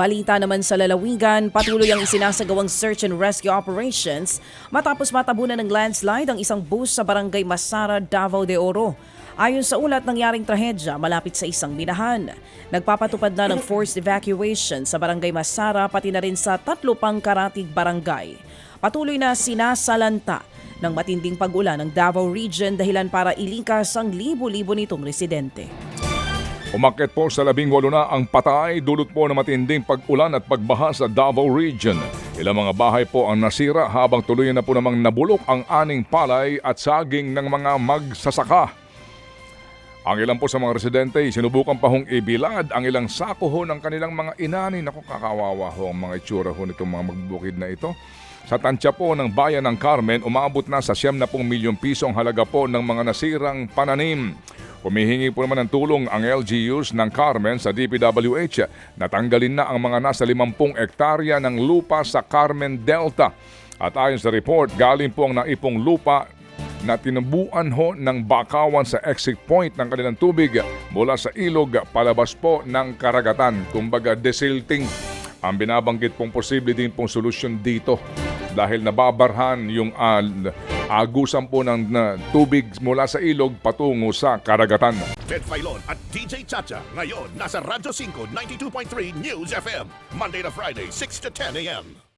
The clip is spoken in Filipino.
Balita naman sa lalawigan, patuloy ang isinasagawang search and rescue operations matapos matabunan ng landslide ang isang bus sa barangay Masara, Davao de Oro. Ayon sa ulat, nangyaring trahedya malapit sa isang minahan. Nagpapatupad na ng forced evacuation sa barangay Masara pati na rin sa tatlo pang karatig barangay. Patuloy na sinasalanta ng matinding pag-ulan ng Davao Region dahilan para ilingkas ang libo-libo nitong residente. Umakit po sa labing walo na ang patay dulot po ng matinding pag-ulan at pagbaha sa Davao Region. Ilang mga bahay po ang nasira habang tuloy na po namang nabulok ang aning palay at saging ng mga magsasaka. Ang ilan po sa mga residente, sinubukan pa hong ibilad ang ilang sako ho ng kanilang mga inani. Naku, kakawawa ho ang mga itsura ho nitong mga magbukid na ito. Sa tansya po ng bayan ng Carmen, umabot na sa siyam na pong milyong piso ang halaga po ng mga nasirang pananim. Humihingi po naman ng tulong ang LGUs ng Carmen sa DPWH na tanggalin na ang mga nasa 50 ektarya ng lupa sa Carmen Delta. At ayon sa report, galing po ang naipong lupa na tinubuan ho ng bakawan sa exit point ng kanilang tubig mula sa ilog palabas po ng karagatan. Kumbaga desilting ang binabanggit pong posible din pong solusyon dito dahil nababarhan yung ah, agusan po ng na, tubig mula sa ilog patungo sa karagatan. Ted Filon at DJ Chacha. Ngayon, nasa Radyo 5, 92.3 News FM. Monday to Friday, 6 to 10 a.m.